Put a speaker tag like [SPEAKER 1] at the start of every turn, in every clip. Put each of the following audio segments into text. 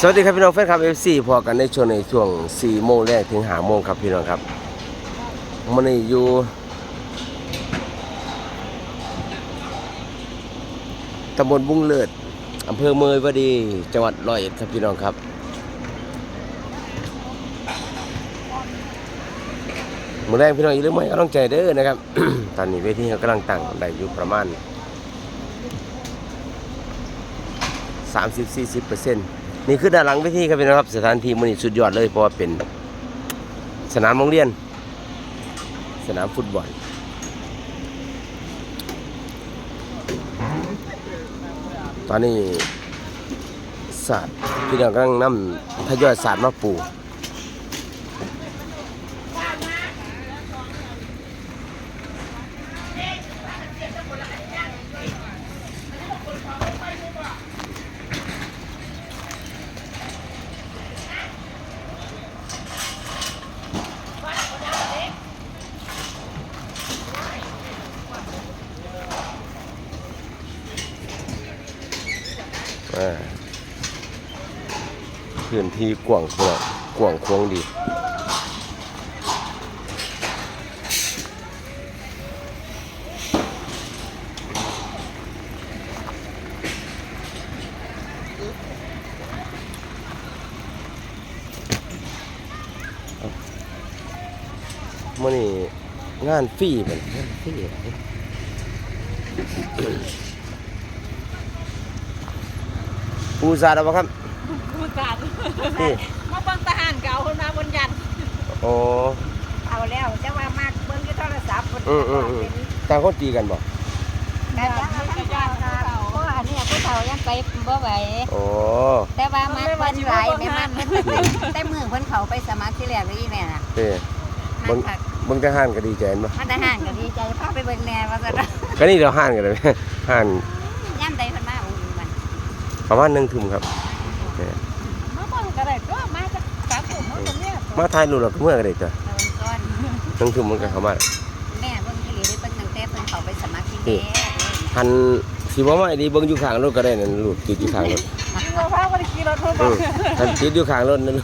[SPEAKER 1] สวัสดีครับพี่น้องแฟนคลับ FC พอกันในช่วงในช่วง4โมงแรกถึง5โมงครับพี่น้องครับมันนี้อยู่ตำบลบุ้งเลิศอำเภอเมยวดี จังหวัดร้อยเอ็ดครับพี่น้องครับ มือแรกพี่น้องอย่าลืมให้กำลังใจเด้อนะครับ ตอนนี้เวทีเขากำลังตั้งได้อยู่ประมาณ 30-40เปอร์เซ็นต์ นี่คือด้านหลังเวทีครับพี่น้องครับสถานที่มันสุดยอดเลยเพราะว่าเป็นสนามโรงเรียน สนามฟุตบอลตอนนี้ศาสตร์พี่น้องกำลังนำทยอยศาสตร์มาปลูก พื้นที่กว้างขวางกว้างขวางดีมื่อนี้งานฟรีเป็นงานฟรีอะไรปูซาดาวครับ
[SPEAKER 2] พูดกัน
[SPEAKER 1] นี่
[SPEAKER 2] มาเบิ่งทหารเก่าคนมาบนยัน
[SPEAKER 1] โอ้
[SPEAKER 2] เอาแล้วจะว่ามากเบิ่งที่โทรศัพท์คน
[SPEAKER 1] อืมอืมอืมต่างคนตีกันบ่
[SPEAKER 2] แต่ว่าท่านเจ้านะเพราะอันเนี้ยผู้เฒ่ายังไปบ่ไหว
[SPEAKER 1] โอ้
[SPEAKER 3] แต่ว่ามันเพิ่นหลายแม่มันเพิ่นแต่มือเพิ่นเขาไปสมัครที่แรกเลยอีแม่น่ะ
[SPEAKER 1] เต้
[SPEAKER 3] นั่นค่ะ
[SPEAKER 1] เบิ่งแต่ห้านก็ดีใจบ่
[SPEAKER 3] มันทหารก็ดีใจพาไปเบิ่งแน่ว่าซั่นเนาะ
[SPEAKER 1] ก็นี่เดี๋ยวห้านกันเลยห้าน
[SPEAKER 3] ย่ำใดเพิ่นมาอุ้ยมัน
[SPEAKER 1] ประมาณหนึ่งทุ่มครับ
[SPEAKER 2] มาเบิ่งก็ได้ก็มาจากสามผมมาตรงเนี้ย
[SPEAKER 1] มาถ่ายรูปแล้วก็เมื่อกันเลยจ้ะ
[SPEAKER 3] เอาก่อน
[SPEAKER 1] หนึ่งทุ่มมันก็เข้ามา
[SPEAKER 3] แม่เบิ่งที่หลีได้เพิ่นตั้งแต่เพิ่นเขาไปสมัครที่แรกเลย
[SPEAKER 1] หันสิบ่มาไอ้ดีเบิ่งอยู่ข้างรถก็ได้นั่นรูปติดอยู่ข้างรถ
[SPEAKER 2] เราพาไปขี่รถทั่ว
[SPEAKER 1] อืมหันติดอยู่ข้างรถนั่น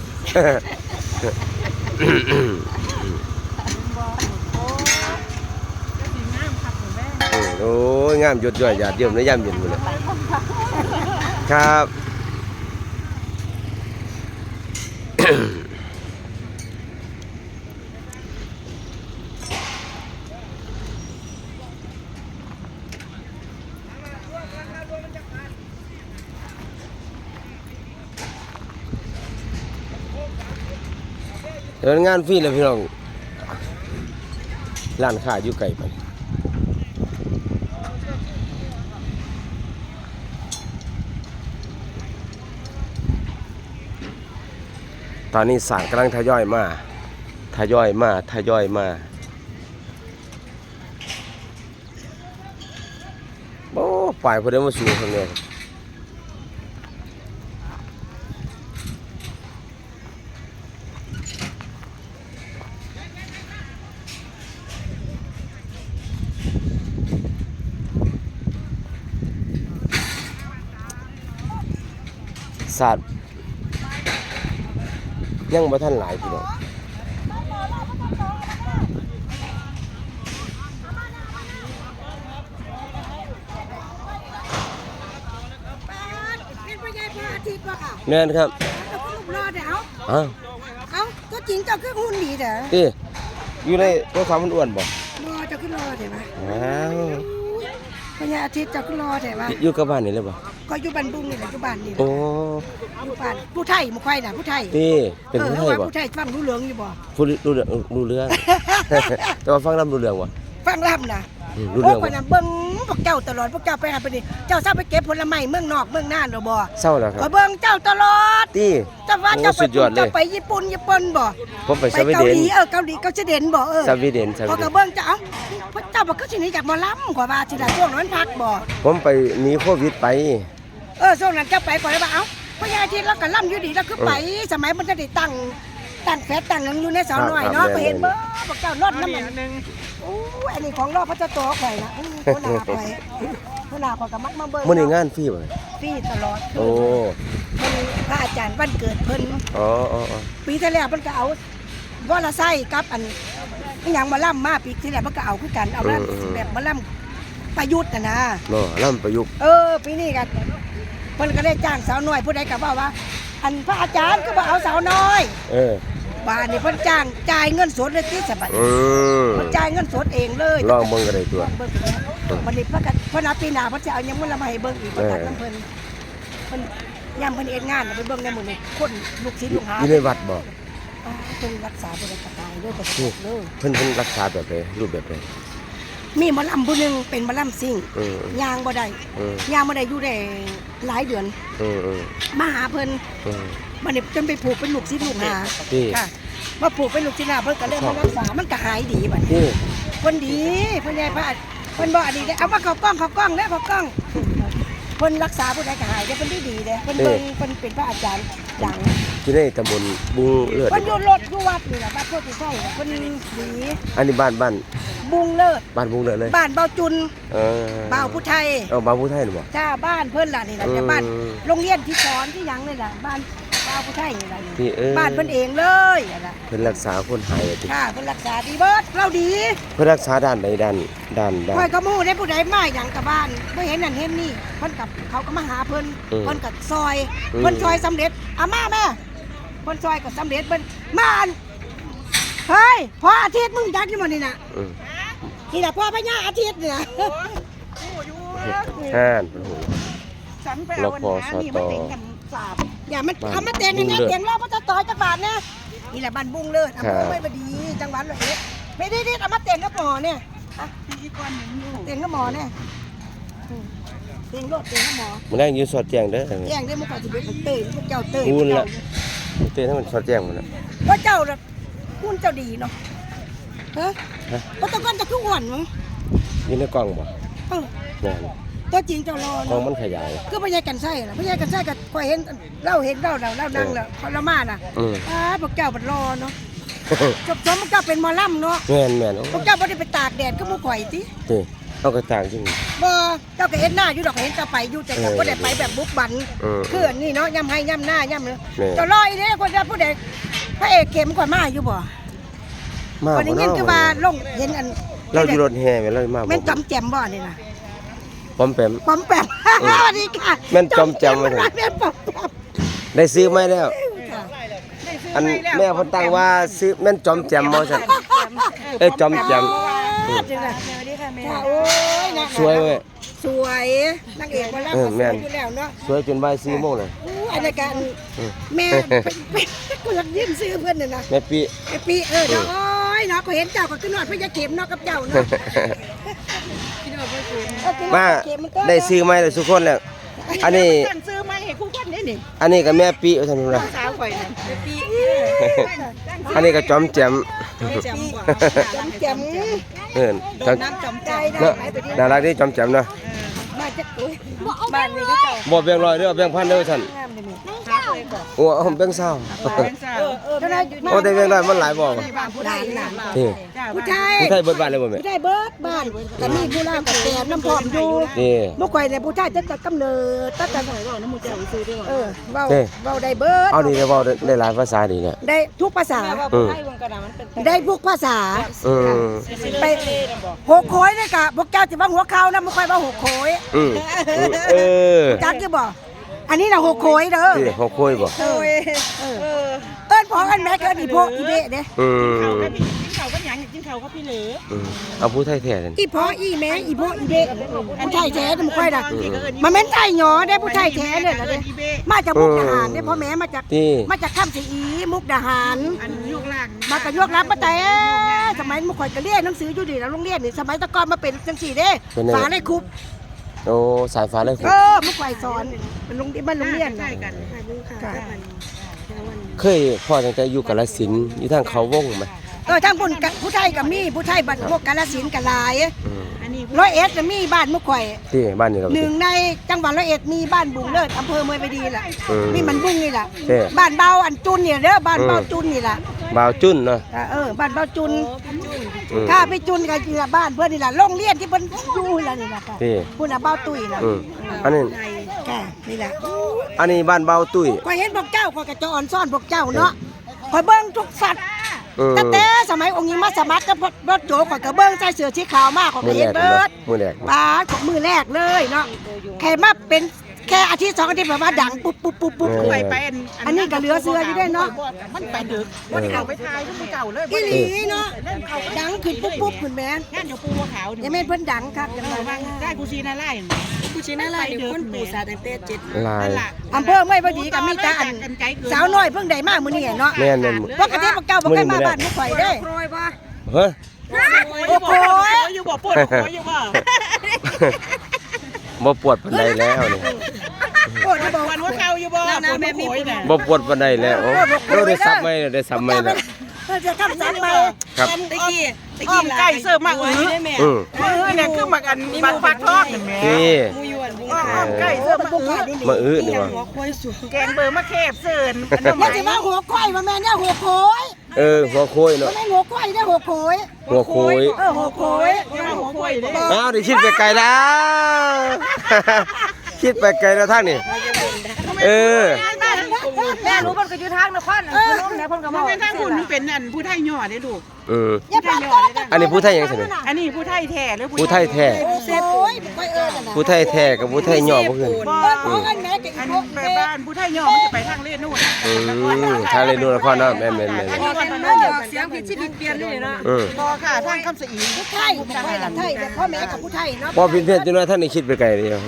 [SPEAKER 2] โอ้จะสีงามครับคุณแม่
[SPEAKER 1] อืมโอ้ยงามหยดย่อยหยาดเยี่ยมในยามเย็นหมดเลยครับ เดินงานฟรีเลยพี่น้องร้านค้าอยู่ไกลไปตอนนี้สารกำลังทยอยมาทยอยมาทยอยมาโอ้ป่ายพอดีมาสู่ทางเนี้ยาสตร์ยังบ่ทันหลายพี่น้อง
[SPEAKER 4] เป็นพ่อใหญ่พระอาทิตย์ป่ะค่ะ
[SPEAKER 1] แน่นครับ
[SPEAKER 4] เอาก็ลูกรอดเอา
[SPEAKER 1] อ้าว
[SPEAKER 4] เอาก็จริงเจ้าคือหุ่นดีเด้อ
[SPEAKER 1] นี่อยู่ในตัวสามมันอ้วนบ่
[SPEAKER 4] รอเจ้าคือรอเด้อวะ
[SPEAKER 1] อ้าว
[SPEAKER 4] พ่อใหญ่อาทิตย์เจ้าคือรอเด้อวะ
[SPEAKER 1] อยู่กับบ้านนี่เลยบ่
[SPEAKER 4] ก็อยู่บ้านบุ้งนี่แหละอยู่บ้านนี่แหละ
[SPEAKER 1] โอ้
[SPEAKER 4] อยู่บ้านผู้ไทยหมู่ไข่น่ะผู้ไทย
[SPEAKER 1] นี่เป็นผู้ไทย
[SPEAKER 4] ออ
[SPEAKER 1] บ่
[SPEAKER 4] ผู้ไทยฟังรู้เรื่องอยู่บ่
[SPEAKER 1] ผู้รู้เรื่องรู้เรื่อง แต่ว่าฟังนำรู้เรื่องบ่
[SPEAKER 4] ฟังล่ำน่ะ
[SPEAKER 1] อืมรู้
[SPEAKER 4] โอ้
[SPEAKER 1] เรื่อง
[SPEAKER 4] ค
[SPEAKER 1] บ่
[SPEAKER 4] นน่ะเบิ่งพวกเจ้าตลอดพวกเจ้าไปหาไปนี่เจ้าทราบไปเก็บผลไม้เมืองนอกเมืองน่านหรอบ่
[SPEAKER 1] เศร้าแล้วค
[SPEAKER 4] ก็
[SPEAKER 1] รับ
[SPEAKER 4] เบิ่งเจ้าตลอด
[SPEAKER 1] ตี้
[SPEAKER 4] เจ้าว่า
[SPEAKER 1] โอ้
[SPEAKER 4] เจ้าไป
[SPEAKER 1] สุดยอดเลย
[SPEAKER 4] เจ้าไปญี่ปุ่นญี่ปุ่นบ่
[SPEAKER 1] ผมไป
[SPEAKER 4] ไป
[SPEAKER 1] สวี
[SPEAKER 4] เกา
[SPEAKER 1] เด
[SPEAKER 4] ห
[SPEAKER 1] น
[SPEAKER 4] ลีเออเกาหลีเกาเดนบ่เออ
[SPEAKER 1] สวีเดนส
[SPEAKER 4] พ
[SPEAKER 1] วี
[SPEAKER 4] อ
[SPEAKER 1] เด
[SPEAKER 4] กระ
[SPEAKER 1] น
[SPEAKER 4] เบื้องเจ้าพระเจ้าบอกก็สิหนี้จากหมอลำกว่าว่าสิละช่วงนั้นพักบ่
[SPEAKER 1] ผมไปหนีโควิดไป
[SPEAKER 4] เออช่วงนั้นเจ้าไปก่อนแล้วว่าเอ้าพญาอาทิตย์แล้วก็ล่ำอยู่ดีแล้วคือไป สมัยมันจะได้ตั้ง ตั้งแฟตั้งหนังอยู่ในเสาหน่อยเนาะ
[SPEAKER 1] ครับ
[SPEAKER 4] ไปเห็น
[SPEAKER 1] แม่
[SPEAKER 4] เบ่
[SPEAKER 1] น
[SPEAKER 4] บอกเจ้ารอดน้ำมันอู้อันนี้ของรอดพระเจ้าตัวข่อยนะอู้คนหน้าข่อยคนหน้าข่อยก็มักมาเบิ่ง
[SPEAKER 1] มื้อนี้งานฟรีบ่
[SPEAKER 4] ฟรีตลอด
[SPEAKER 1] โอ้
[SPEAKER 4] มันพระอาจารย์วันเกิดเพิ่น
[SPEAKER 1] อ๋ออ๋ออ๋อ
[SPEAKER 4] ปีที่แล้วเพิ่นก็เอาวอละไส้กับอันอหยังมาล่ำมาปีที่แล้วเพิ่นก็เอาคือกันเอาล่ำแบบมาล่ำประยุทธ์น่ะนะ
[SPEAKER 1] เนาะลำประยุกต์
[SPEAKER 4] เออปีนี้กันเพิ่นก็ได้จ้างสาวน้อยผู้ใดก็บอกว่า อันพระอาจารย์ก็บอกเอาสาวน้อย
[SPEAKER 1] เออ
[SPEAKER 4] บ้านนี่เพิ่นจ้างจ่ายเงินสดเลยที่สบัด
[SPEAKER 1] อืม
[SPEAKER 4] เพิ่นจ่ายเงินสดเองเลย
[SPEAKER 1] ลองเบิ่งก็ได้ตัว
[SPEAKER 4] เบิ่งไปแล้ววันนี้เพิ่นก็เพิ่นนับปีหน้าเพิ่นจะเอาหยังมื้อละมาให้เบิ่งอีกเพิ่นจัดน้ำเพิ่นเพิ่นยามเพิ่นเฮ็ดงานน่ะไปเบิ่งในมื้อนี้คนลูกศิษย์ลูกหา
[SPEAKER 1] อยู่ในวัดบ่
[SPEAKER 4] อ่าเพิ่นรักษาบ่ได้กระตายเด้อบ่ถูกเด้อ
[SPEAKER 1] เพิ่นเพิ่นรักษาแบบใดรูปแบบใด
[SPEAKER 4] มีหมอลำผู้หนึงเป็นหมอลำซิ่ง
[SPEAKER 1] อืม
[SPEAKER 4] ย่างบ่ได้
[SPEAKER 1] อืม
[SPEAKER 4] ย่างบ่ได้อยู่ได้หลายเดือน
[SPEAKER 1] อืมอืม
[SPEAKER 4] มาหาเพิ่น
[SPEAKER 1] อื ม
[SPEAKER 4] มันนี่จนไปผูกเป็นลูกศิษย์ลูกหา
[SPEAKER 1] ที่
[SPEAKER 4] ค่ะมาผูกเป็นลูกศิษย์หาเพิ่นก็เลยมารักษามันก็หายดีบัดนี้
[SPEAKER 1] ที่
[SPEAKER 4] เพิ่นดีเพิ่นใหญ่พระเพิ่นบ่อดีเด้เอามาเข้ากล้องเข้ากล้องแล้วเข้ากล้องเพิ่นรักษาผู้ใดก็หายเด้เพิ่นดีดีเด้เพิ่นเบิ่งเพิ่นเป็นพระอาจารย์ดัง
[SPEAKER 1] ที่ในตำบลบุงเลิศ
[SPEAKER 4] เพิ่นอยู่รถอยู่วัดนี่ล่ะบ้านโพธิไส้เพิ่นดี
[SPEAKER 1] อันนี้บ้านบ้าน
[SPEAKER 4] บุงเลิศ
[SPEAKER 1] บ้านบุงเลิศเลย
[SPEAKER 4] บ้านเบาจุน
[SPEAKER 1] เออ
[SPEAKER 4] บ่าวผู้ไทย
[SPEAKER 1] เอาบ้านผู้ไทยหรือบ่
[SPEAKER 4] จ้าบ้านเพิ่นล่ะนี่ล่ะ
[SPEAKER 1] อืม
[SPEAKER 4] แต่บ้านโรงเรียนที่สอนที่หยังนี่ล่ะบ้านบ่าวผู้ไทยนี่ล่ะนี่
[SPEAKER 1] ที่เออ
[SPEAKER 4] บ้านเพิ่นเองเลยนั่นล่ะ
[SPEAKER 1] เพิ่นรักษาคนหายอะติ
[SPEAKER 4] ค่ะเพิ่นรักษาดีเบิดเราดี
[SPEAKER 1] เพิ่นรักษาด้านใดด้านด้านด้าน
[SPEAKER 4] คอยก็มู่ได้ผู้ใดมาหยังกับบ้านบ่เห็นนั่นเห็นนี่เพิ่นกับเขาก็มาหาเพิ่น
[SPEAKER 1] อืม
[SPEAKER 4] เพิ่นก็ซอย
[SPEAKER 1] อืม
[SPEAKER 4] เพิ่นซอยสำเร็จอามาแม่เพิ่นซอยก็สำเร็จเพิ่นมาอันเฮ้ยพ่ออาทิตย์มึงจักอยู่บ่นี่น่ะ
[SPEAKER 1] อืม
[SPEAKER 4] นี่ล่ะพ่อพญาอาทิตย์นี่น่ะ
[SPEAKER 1] ห้านโอ้โห
[SPEAKER 4] ฉันไป
[SPEAKER 1] ร
[SPEAKER 4] เอา
[SPEAKER 1] พ
[SPEAKER 4] หา
[SPEAKER 1] ส
[SPEAKER 4] นี่
[SPEAKER 1] ต
[SPEAKER 4] มาเต็งกันสาบอย่า มัน
[SPEAKER 1] บ้าน
[SPEAKER 4] เอามาเต็งอย่างนั้น
[SPEAKER 1] บุงเลิศ
[SPEAKER 4] เต็งรอบพระเจ้าต่อยจักบาทเนี่ยนี่แหละบ้านบุงเลิศอำเภ
[SPEAKER 1] ครั
[SPEAKER 4] อบไม่บดีจังหวัดร้อยเอ็ดไม่ได้ดิเอามาเต็งกับหมอเนี่ยอะเต็งกับหมอเนี่ยอืมเต็งรถเต็งกับหมอ
[SPEAKER 1] มันได้อยู่สอดแจ้งเด้อ
[SPEAKER 4] แย่งได้มุกขอสิเป็นเตยพวกเจ้าเตย
[SPEAKER 1] พูน
[SPEAKER 4] เจ้า
[SPEAKER 1] ละเต้นให้มันสอดแจ้งหมดละ
[SPEAKER 4] พวกเจ้าน่ะพูนเจ้าดีเนาะฮะ
[SPEAKER 1] ฮะ
[SPEAKER 4] พวกตะก้อนจะคืออ้วนมั้ง
[SPEAKER 1] อยู่ในกล่องบ่
[SPEAKER 4] เออ
[SPEAKER 1] แม่น
[SPEAKER 4] ตัวจริงเจ้ารอก
[SPEAKER 1] ล่อง
[SPEAKER 4] เนาะ
[SPEAKER 1] มันขยาย
[SPEAKER 4] คือพญากันไส้น่ะพญากันไส้กับคอยเห็นเล่าเห็นเล่าเราเล่านั่งแล้วเขาละมาน่ะ
[SPEAKER 1] อืม
[SPEAKER 4] อ่าพวกเจ้าบัดรอเนาะจบสมพวกเจ้าเป็นหมอลำเนาะ
[SPEAKER 1] แม่นแม่นโอ้
[SPEAKER 4] พวกเจ้าบ่ได้ไปตากแดดก็บ่ข่อยติ
[SPEAKER 1] นี่เอากระต่างจริง
[SPEAKER 4] บ่เจ้าก็เห็นหน้าอยู่ดอกเห็นเจ้าไปอยู่แต่ก็
[SPEAKER 1] เออ
[SPEAKER 4] บ่ได้ไปแบบบุกบัน
[SPEAKER 1] อืม
[SPEAKER 4] คืออันนี้เนาะย่ำให้ย่ำหน้าย่ำเนาะ
[SPEAKER 1] แม่
[SPEAKER 4] เจ้าลอยเด้คนเจ้าผู้ใดพระเอกเข็มกว่ามาอยู่บ่
[SPEAKER 1] มา
[SPEAKER 4] วันนี้ยินคือว่าลงเห็นอัน
[SPEAKER 1] เราอยู่รถแห่แม่นเรามาบ่
[SPEAKER 4] แม่นจำแจมบ่นี่น่ะ
[SPEAKER 1] ปอมแปม
[SPEAKER 4] ปอมแปมสวัสดีค่ะ
[SPEAKER 1] แม่นจำแจ่มมาเถอะ
[SPEAKER 4] แม่นปอมแปม
[SPEAKER 1] ได้ซื้อไหมแล้ว
[SPEAKER 4] ค่ะ
[SPEAKER 1] อันแม่เพิ่นตั้งว่าซื้อแม่นจอมแจ่มบ่ซั่นเอ้ยจอมแจ่ม
[SPEAKER 4] จริงๆสวัสดีค่ะแม่โอ้ยนะ
[SPEAKER 1] สวยเว้ย
[SPEAKER 4] สวยนางเอกบ่ล่ะ
[SPEAKER 1] เออแม่
[SPEAKER 4] สวย
[SPEAKER 1] น
[SPEAKER 4] อยู่แล้วเนาะ
[SPEAKER 1] สวยจนบ่าย4โมงเลย
[SPEAKER 4] อู้อันนั้นการ
[SPEAKER 1] เออ
[SPEAKER 4] แม่เป็นเป็นกูอยากยิ้มซื้อเพื่อนน่ะนะ
[SPEAKER 1] แม่ปี
[SPEAKER 4] ไอ้ปีเออเนาะโอ้ย เนาะก็เห็นเจ้าก็ขึ้นนอดพญาเข็มเนาะกับเจ้าเนาะเออขึ้นนอ
[SPEAKER 1] มา
[SPEAKER 4] ดพญเข็มนก็
[SPEAKER 1] ได้ซื้อไหมเลยทุกคนแล้วอันนี้
[SPEAKER 3] ซื้อมาให้คู่กันนี่นี่
[SPEAKER 1] อันนี้ก็แม่ปีว่าซั่นพุ่นน่ะ
[SPEAKER 3] สาวข่อยนั่นปี
[SPEAKER 1] อันนี้ก็จอมแจ่ม
[SPEAKER 3] จำกว่า
[SPEAKER 4] จำแจม
[SPEAKER 1] เออจอม
[SPEAKER 3] น้ำจำใจ
[SPEAKER 4] ได้
[SPEAKER 1] เนาะ
[SPEAKER 4] หายไปดี
[SPEAKER 1] น่ารักดีจอมแจ่มเนาะ
[SPEAKER 4] มาจากอุ้ย
[SPEAKER 3] บ้านนี้ก็เจ้า
[SPEAKER 1] บ่แบ่งร้อยเด้อแบ่งพันเด้อซั่น
[SPEAKER 4] งามเลยนี่
[SPEAKER 3] หาเลยก่อน
[SPEAKER 1] โอ้เอาแบ่งเศร้า
[SPEAKER 3] เป็นสาว
[SPEAKER 4] เจ้านาย
[SPEAKER 1] โอ้ได้แบ่งร้อยมันหลายบ่
[SPEAKER 3] บ้านผู้ใดน่ะ
[SPEAKER 1] นี่
[SPEAKER 4] ผู้ชาย
[SPEAKER 1] ผู้ไทยเบิดบ้านเลยบ่แม่
[SPEAKER 4] ผู้ชายเบิดบ้านแต่มีผู้ล่ากับแกมน้ำพร้อมอยู่
[SPEAKER 1] นี่
[SPEAKER 4] เมื่อก่อนเนี่ยผู้ชายจะจัดกำเนิดตั้งแต่ไหนว่าน้ำมูเจ้าซื้อได้เออเว้า
[SPEAKER 1] เด้
[SPEAKER 4] เว้าได้เบิด
[SPEAKER 1] เอานี่ได้เว้าได้ได้หลายภาษาดีเนี่ย
[SPEAKER 4] ได้ทุกภาษา
[SPEAKER 1] อืม
[SPEAKER 4] ได้ทุกภาษา
[SPEAKER 1] อืม
[SPEAKER 4] ไป หกโขยเลยกะพวกเจ้าสิว่าหัวเขานะไม่ค่อยว่าหกโขย
[SPEAKER 1] อืมอืมเออ
[SPEAKER 4] จักจะบอกอันนี้น่ะหกโขยเด้อ
[SPEAKER 1] นี่เขาคุยบ่
[SPEAKER 4] เออเออเอิ้นพอกันแม่เกินอีโพอีเบะเด้
[SPEAKER 1] อืม
[SPEAKER 3] กินข้าว ก็หยังกินข้าวก็พี่เหลือ
[SPEAKER 1] อืมเอาผู้ไทยแท้นั่น
[SPEAKER 4] อีพออีแม่อีโพอีเบะผู้ชายแท้น่ะมันค่อยน่ะมันแม่นไทยหยอได้ผู้ชายแท้เนี่ยนะเด้มาจากมุกดาหารเด้พ่อแม่มาจาก
[SPEAKER 1] ที่
[SPEAKER 4] มาจากข้ามสีอีมุกดาหาร
[SPEAKER 3] อันยุกลาก
[SPEAKER 4] มากระยกรับมาแต่สมัยมุกข่อยก็เรียนหนังสืออยู่ดีแล้วโรงเรียนนี่สมัยแตะกอนมาเป็นจังสี่เด้ฝาในคุบ
[SPEAKER 1] โอ้สายฟ้าเลยคุ
[SPEAKER 4] เอ
[SPEAKER 1] ณ
[SPEAKER 4] อมุกข่อยสอนเป็นโรงเรียนบ้านโรงเรียน
[SPEAKER 3] ใกล้กัน
[SPEAKER 4] ค่ะ
[SPEAKER 1] เคยพ่อตั้งแต่อยู่กาฬสินธุ์อยู่ทางเขาวงไหม
[SPEAKER 4] เออทั้งคนกะผู้ไทยกับมีผู้ไทยบัดพวกกาฬสินธุ์กับลาย
[SPEAKER 1] อืม
[SPEAKER 3] อันนี้
[SPEAKER 4] ร้อยเอ็ดน่ะมีบ้านมุกข่อย
[SPEAKER 1] ที่บ้านนี่เรา
[SPEAKER 4] หนึ่งในจังหวัดร้อยเอ็ดมีบ้านบุงเลิศอำเภอเมืองไปดีแหละ
[SPEAKER 1] อืม
[SPEAKER 4] นี่มันบุงนี่แหละ
[SPEAKER 1] เด้
[SPEAKER 4] บ้านเบาอันจุนเนี่ยเด้อบ้านเบา
[SPEAKER 1] อืม
[SPEAKER 4] จุนนี่แหละ
[SPEAKER 1] บ่าวจุ้นเนาะ
[SPEAKER 4] อ่าเออบ้านเบาจุน
[SPEAKER 1] อืม
[SPEAKER 4] ข้าไปจุนกับเจือบ้านเพื่อนนี่แหละโรงเรียนที่เพิ่นอยู่นี่แหละนี่แหละค่ะ
[SPEAKER 1] ที่
[SPEAKER 4] พุ่นน่ะเบาตุ้ยน่ะ
[SPEAKER 1] อืมอันนี้
[SPEAKER 4] ค่ะนี่แหละ
[SPEAKER 1] อันนี้บ้านเบาตุ้ย
[SPEAKER 4] ข่อยเห็นพวกเจ้าข่อยก็จะอ่อนซ่อนพวกเจ้าเนาะข่อยเบิ่งทุกสัตว์
[SPEAKER 1] เออ
[SPEAKER 4] ตั้งแต่สมัยองค์หญิงมาสมัครกับรถโจข่อยก็เบิ่งใส่เสื้อสีขาวมากข่อย
[SPEAKER 1] มื
[SPEAKER 4] ก็
[SPEAKER 1] อแร
[SPEAKER 4] เห็น
[SPEAKER 1] ก
[SPEAKER 4] เบิด
[SPEAKER 1] มือแรก
[SPEAKER 4] ปาดของมือแรกเลยเนาะแค่มาเป็น แค่อาทิตย์สองอาทิตย์แบบว่าดังปุ๊บปุ๊บปุ๊บปุ๊บ
[SPEAKER 1] เออ
[SPEAKER 5] ไปเป็น
[SPEAKER 4] อันนี้ก็เหลือเสื้ออยู่ด้วยเนาะ
[SPEAKER 5] มันไปดึกมันเอาไปทายทุกเก่าเลย
[SPEAKER 4] อีหลีเนาะดังขึ้นปุ๊บปุ๊บขึ้นแม่น
[SPEAKER 5] งานอยู่ปูขาว
[SPEAKER 4] อย่าแม่นเพิ่นดังครับจัง
[SPEAKER 5] เอ
[SPEAKER 4] ว่า
[SPEAKER 5] อว่างได้กูชีนาไล่
[SPEAKER 4] ผู้ชินาลายคนปู่สาตั้งแต่เจ็ด
[SPEAKER 1] ลาย
[SPEAKER 4] อำเภอไม่พอดีกับมีแต่อันสาวน้อยเพิ่งได้มามื้อนี้เนาะ
[SPEAKER 1] แม่นแม่น
[SPEAKER 4] ปกติพวกเจ้าบ่เคยมาบ้านพวกข่อยเด้
[SPEAKER 1] เฮ้ย
[SPEAKER 5] โอ้โหอยู่บ่ปวดหัวอยู่บ่
[SPEAKER 1] บ่ปวดปานใดแล้วนี่
[SPEAKER 4] โอ้ยบอก
[SPEAKER 5] วันว่า เขาอยู่บ่ปวดหัวน่ะ
[SPEAKER 1] บ่ปวดปานใดแล้วโอ้เราได้ซับไหมได้ซับไหมแล้ว
[SPEAKER 4] เพิ่นจะทำซ้ำไป
[SPEAKER 1] ครับ
[SPEAKER 5] ตะกี้ตะกี้ไก่เสิร์ฟมาอื้อ
[SPEAKER 1] อือ
[SPEAKER 5] อื้อเนี่ยคือมากันบันฟักทอดนั่นแหม
[SPEAKER 1] นี่
[SPEAKER 5] อ้อมไก่เสิร์ฟมาอื้อ
[SPEAKER 1] มาอื้อนี่ว่า
[SPEAKER 5] แกงเบอร์มะเข็บเสิร์น
[SPEAKER 4] อย่าสิว่าหัวควายมาแม่เนี่ยหัวโขย
[SPEAKER 1] เออหัวโคย
[SPEAKER 4] บ่
[SPEAKER 1] เนาะ
[SPEAKER 4] แม่นหัวควายเด้อหัวโขย
[SPEAKER 1] หัวโคย
[SPEAKER 4] เออหัวโขย
[SPEAKER 5] หัวคุยเลย
[SPEAKER 1] อ้าวได้คิดไปไกลแล้วคิดไปไกลแล้วท่านนี่ เออ
[SPEAKER 2] แม่รู้มันก็อยู่ทางนครพนมเนี่ยเพิ่นก็
[SPEAKER 5] มั
[SPEAKER 2] มาน
[SPEAKER 5] เป็นทางคุณมันเป็นอันผู้ไทยย่อได้ลูก
[SPEAKER 1] เออ
[SPEAKER 4] อย่าปากตัวแล้วกัน
[SPEAKER 1] อันนี้ผู้ไทยยังสิเนี่ย
[SPEAKER 5] อันนี้ผู้ไทยแท้หรือ
[SPEAKER 1] ผู้ไทยแท้
[SPEAKER 4] โอ้ยบ่ค่อยเอิ้นน่ะนะ
[SPEAKER 1] ผู้ไทยแท้กับผู้ไทยย่อบ่คือ
[SPEAKER 4] เอิ้นของอันแม่เก่ง
[SPEAKER 5] อัน
[SPEAKER 4] โคตร
[SPEAKER 5] ไป
[SPEAKER 4] แม่
[SPEAKER 5] บ้านผู้ไทยย่อมันจะไปทางเล่นนู่น
[SPEAKER 1] อืมทางเลยนู่นนครเนาะแม่นแม่นแม่น
[SPEAKER 5] อัน
[SPEAKER 1] แม่น
[SPEAKER 5] นี้วันมัน
[SPEAKER 2] มันออกเสียงผิดชีวิตเปลี่ยนเลยเนาะ
[SPEAKER 1] เออ
[SPEAKER 5] บอค่ะทางคำสี
[SPEAKER 4] ผู้ไทยบ่ค่อยละไทยแต่พ่อแม่กับผู้ไทยเนาะ
[SPEAKER 1] พอพินเพชรจุนท่านนี่คิดไปไกลเดียว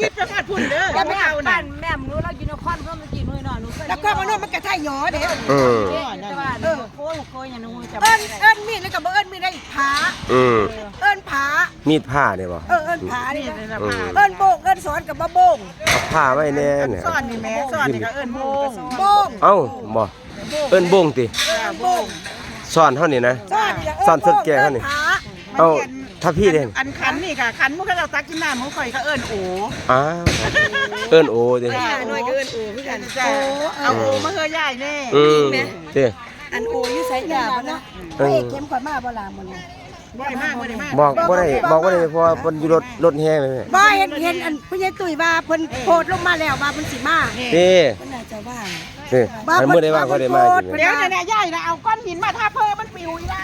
[SPEAKER 5] คิดไปพาดพุ่นเด้อ
[SPEAKER 2] แต่
[SPEAKER 5] ไม่
[SPEAKER 2] แม่
[SPEAKER 5] เอา
[SPEAKER 2] บ้า
[SPEAKER 5] น่ะ
[SPEAKER 2] นแม่หนูเราอยู่นครพนมเมื่อกี้หนูนอนหนูเคย
[SPEAKER 4] แล้วก็มานวดมันก็ไทยหยอเด้
[SPEAKER 1] เออ
[SPEAKER 2] แต่ว่าเออโค้ยโค้ยอย่างหนูจะ
[SPEAKER 4] เอิ้นเอิ้นมีดแล้วก็บ่เอิ้นมีดได้อีกผา
[SPEAKER 1] อืม
[SPEAKER 4] เอิ้นผา
[SPEAKER 1] มีดผ้าเนี่ยบ่
[SPEAKER 4] เออเอิ้นผานี่
[SPEAKER 5] นี่
[SPEAKER 4] นะ
[SPEAKER 5] เลยนะ
[SPEAKER 1] อื
[SPEAKER 5] พาม
[SPEAKER 4] เอิ้นโบกเอิ้นสอนกับบ่โบง
[SPEAKER 1] เอาผ้าไว้แน่เนี่ย
[SPEAKER 5] ซ่อนนี่แม่ซ่อนนี่ก็เอิ้นโบง
[SPEAKER 4] โบง
[SPEAKER 1] เอ้าบ่เอิ้นบงติ
[SPEAKER 4] โบง
[SPEAKER 1] ซ่อนเฮานี่นะ
[SPEAKER 4] สอนนี่ล่ะ
[SPEAKER 1] สอนสุดแก่เขานี่
[SPEAKER 4] ผา
[SPEAKER 1] เอ้า ถ้าพี่เด่น
[SPEAKER 5] อันคันนี่ค่ะคันมุกเราตักกินน้ำมุกข่อยก็เอิ้นโอ
[SPEAKER 1] อ้าวเอิ้นโอติ
[SPEAKER 5] หน่อยก็เอิ้นโอคือกันจ้ะเอาโอมาเฮยยายแน่
[SPEAKER 1] อืมติ
[SPEAKER 4] อันโออยู่ไสยาบ่นะ
[SPEAKER 1] เออ
[SPEAKER 4] เอ้ยเข็มข่อยมาบ่ล่ะมื้อนี้
[SPEAKER 5] บ่ได้มากบ่ได้มาก
[SPEAKER 1] บอกบ่ได้บอกบ่ได้เพราะว่าเพิ่นอยู่รถรถแห่แม่แม่
[SPEAKER 4] บ่เห็นเห็นอันผู้ใหญ่ตุ้ยว่าเพิ่นโพดลงมาแล้วว่าเพิ่นสิมา
[SPEAKER 1] ติ
[SPEAKER 4] เพิ่นน่าจะว่าง
[SPEAKER 1] นี่อันมื้อได้ว่าเขาได้มาจริง
[SPEAKER 5] เดี๋ยวเนี่ยยายนะเอาก้อนหินมาทาเพิ่มมันปิวอีละ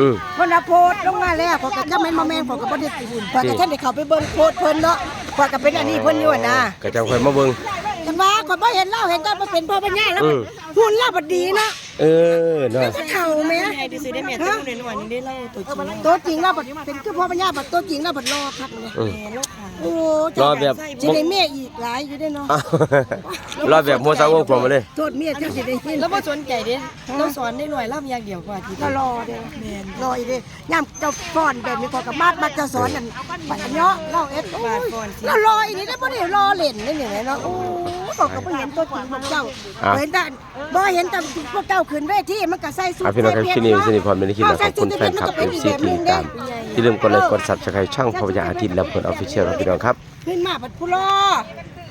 [SPEAKER 1] อืม
[SPEAKER 4] เพิ่นน่ะโพดลงมาแล้วข้อยก็จำแม่นบ่แม่นข้อยก็บ่ได้ข้อยก็ท่านได้เข้าไปเบิ่งโพดเพิ่นเนาะข้อยก็เป็นอันนี้เพิ่นอยู่อะนะ
[SPEAKER 1] ก็จังค่อยมาเบิ่ง
[SPEAKER 4] กันว่าข้อยบ่เห็นเล่าเห็นแต่บ่เป็นพ่อปัญญาแล้ว
[SPEAKER 1] อืม
[SPEAKER 4] หุ่นเล่าบ่ดีเนาะ
[SPEAKER 1] เออเนาะ
[SPEAKER 4] เข้าแม่ดิสิได้แม่ตัวน้อยๆนี่ได้เล่าตัวจริงตัวจริงแล้วบ่เป็นคือพ่อปัญญาบ่ตัวจริงแล้วบ่รอครับเลย
[SPEAKER 1] อืม
[SPEAKER 4] โอ้
[SPEAKER 1] รอแบบ
[SPEAKER 4] สิได้แม่อีกหลายอยู่ได้เนาะ
[SPEAKER 1] อ้าวรอแบบโมซาโอ้ผมมาเลย
[SPEAKER 4] โทษเมียจังสิได้ยิน
[SPEAKER 6] แล้วบ่สนใจเด้เราสอนได้หน่อยล่ำอย่างเดียวกว่าที่
[SPEAKER 4] ก็รอเด้อแม่นรออีเด้ย่ำเจ้าฟ้อนแบบนี้ก็กับมาดมาจะสอนนั่นปัญญาเล่าเอ็ดโอ้ยแล้วรออีนี่ได้บ่ได้รอเล่นนี่นี่เนาะโอ้ยบอกก็บ่เห็นตัวจริงพวกเจ้า
[SPEAKER 1] อะ
[SPEAKER 4] เห็นแต่บ่เห็นแต่พวกเจ้าขึ้นเวทีมันก็ใส่สูท
[SPEAKER 1] อะพี่น้องครับ
[SPEAKER 4] ใส่
[SPEAKER 1] ที่
[SPEAKER 4] เพ
[SPEAKER 1] นี่
[SPEAKER 4] ชร
[SPEAKER 1] สิริพรเป็นที่แล้วขอบคุณแฟนคลับ
[SPEAKER 4] มันก็
[SPEAKER 1] FC
[SPEAKER 4] ป็น
[SPEAKER 1] ที่
[SPEAKER 4] อีก
[SPEAKER 1] ติ ดตามที่ลืมกดไลค์กด Subscribe ช่องพบยาอาทิตย์และเพิ่นออฟฟิเชียลครับพี่น้องครับ
[SPEAKER 4] ขึ้นมาบัดผู้รอ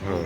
[SPEAKER 1] อืม